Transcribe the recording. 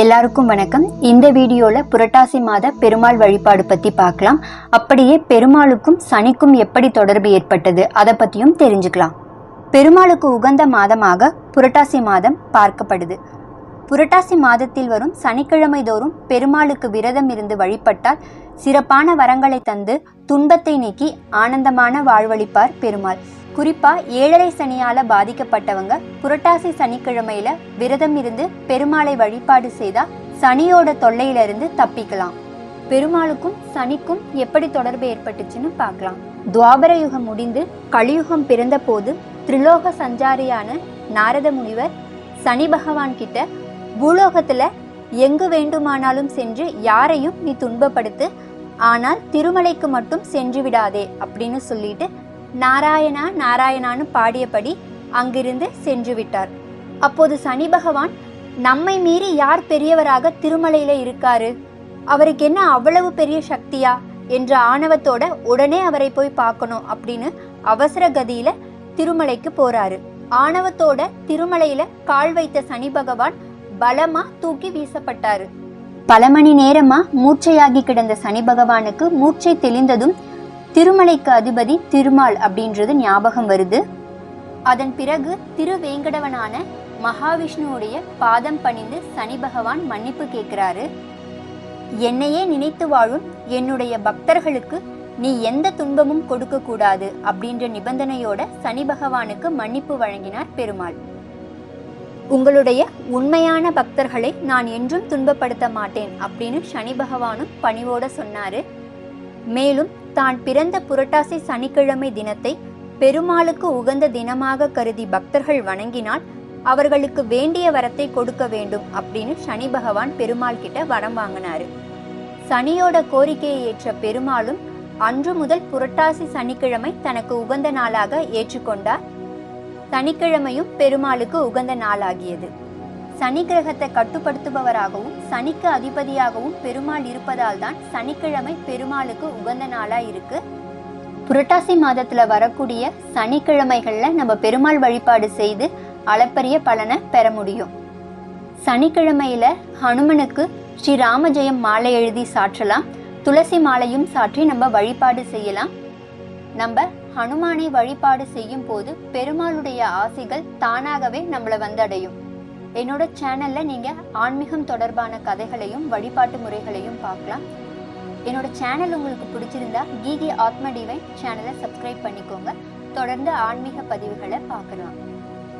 எல்லாருக்கும் வணக்கம். இந்த வீடியோல புரட்டாசி மாத பெருமாள் வழிபாடு பத்தி பார்க்கலாம் அப்படியே பெருமாளுக்கும் சனிக்கும் எப்படி தொடர்பு ஏற்பட்டது அதை பத்தியும் தெரிஞ்சுக்கலாம். பெருமாளுக்கு உகந்த மாதமாக புரட்டாசி மாதம் பார்க்கப்படுது. புரட்டாசி மாதத்தில் வரும் சனிக்கிழமை தோறும் பெருமாளுக்கு விரதம் இருந்து வழிபட்டால் சிறப்பான வரங்களை தந்து துன்பத்தை நீக்கி ஆனந்தமான வாழ்வழிப்பார் பெருமாள். குறிப்பா ஏழரை சனியால பாதிக்கப்பட்டவங்க புரட்டாசி சனிக்கிழமையில விரதம் இருந்து பெருமாளை வழிபாடு செய்தா சனியோட தொல்லையிலிருந்து தப்பிக்கலாம். பெருமாளுக்கும் சனிக்கும் எப்படி தொடர்பு ஏற்பட்டுச்சுன்னு பார்க்கலாம். துவாபர யுகம் முடிந்து கலியுகம் பிறந்த போது திரிலோக சஞ்சாரியான நாரத முனிவர் சனி பகவான் கிட்ட பூலோகத்துல எங்கு வேண்டுமானாலும் சென்று யாரையும் நீ துன்பப்படுத்து ஆனால் திருமலைக்கு மட்டும் சென்று விடாதே அப்படின்னு சொல்லிட்டு நாராயணா நாராயணான்னு பாடியபடி அங்கிருந்து சென்று விட்டார். அப்போது சனி பகவான் நம்மை மீறி யார் பெரியவராக திருமலையில இருக்காரு? அவருக்கு என்ன அவ்வளவு பெரிய சக்தியா? என்ற ஆணவத்தோட உடனே அவரை போய் பார்க்கணும் அப்படின்னு அவசர கதியில திருமலைக்கு போறாரு. ஆணவத்தோட திருமலையில கால் வைத்த சனி பகவான் பலமா தூக்கி வீசப்பட்டாரு. பல மணி நேரமா மூர்ச்சையாகி கிடந்த சனி பகவானுக்கு மூர்ச்சை தெளிந்ததும் திருமலைக்கு அதிபதி திருமால் அப்படின்றது ஞாபகம் வருது. அதன் பிறகு திருவேங்கடவனான மகாவிஷ்ணுவுடைய பாதம் பணிந்து சனி பகவான் மன்னிப்பு கேட்கிறாரு. என்னையே நினைத்து வாழும் என்னுடைய பக்தர்களுக்கு நீ எந்த துன்பமும் கொடுக்க கூடாது அப்படின்ற நிபந்தனையோட சனி பகவானுக்கு மன்னிப்பு வழங்கினார் பெருமாள். உங்களுடைய உண்மையான பக்தர்களை நான் என்றும் துன்பப்படுத்த மாட்டேன் அப்படின்னு சனி பகவானும் பணிவோட சொன்னாரு. மேலும் தான் பிறந்த புரட்டாசி சனிக்கிழமை தினத்தை பெருமாளுக்கு உகந்த தினமாக கருதி பக்தர்கள் வணங்கினால் அவர்களுக்கு வேண்டிய வரத்தை கொடுக்க வேண்டும் அப்படின்னு சனி பகவான் பெருமாள் கிட்ட வரம் வாங்கினாரு. சனியோட கோரிக்கையை ஏற்ற பெருமாளும் அன்று முதல் புரட்டாசி சனிக்கிழமை தனக்கு உகந்த நாளாக ஏற்றுக்கொண்டார். சனிக்கிழமையும் பெருமாளுக்கு உகந்த நாளாகியது. சனி கிரகத்தை கட்டுப்படுத்துபவராகவும் சனிக்கு அதிபதியாகவும் பெருமாள் இருப்பதால் தான் சனிக்கிழமை பெருமாளுக்கு உகந்த நாளா இருக்கு. புரட்டாசி மாதத்துல வரக்கூடிய சனிக்கிழமைகள்ல நம்ம பெருமாள் வழிபாடு செய்து அளப்பரிய பலனை பெற முடியும். சனிக்கிழமையில ஹனுமனுக்கு ஸ்ரீ ராமஜெயம் மாலை எழுதி சாற்றலாம். துளசி மாலையும் சாற்றி நம்ம வழிபாடு செய்யலாம். நம்ம ஹனுமானை வழிபாடு செய்யும் போது பெருமாளுடைய ஆசைகள் தானாகவே நம்மளை வந்தடையும். என்னோட சேனலில் நீங்கள் ஆன்மீகம் தொடர்பான கதைகளையும் வழிபாட்டு முறைகளையும் பார்க்கலாம். என்னோட சேனல் உங்களுக்கு பிடிச்சிருந்தா கீகி ஆத்ம டிவைன் சேனலை சப்ஸ்கிரைப் பண்ணிக்கோங்க. தொடர்ந்து ஆன்மீக பதிவுகளை பார்க்கலாம்.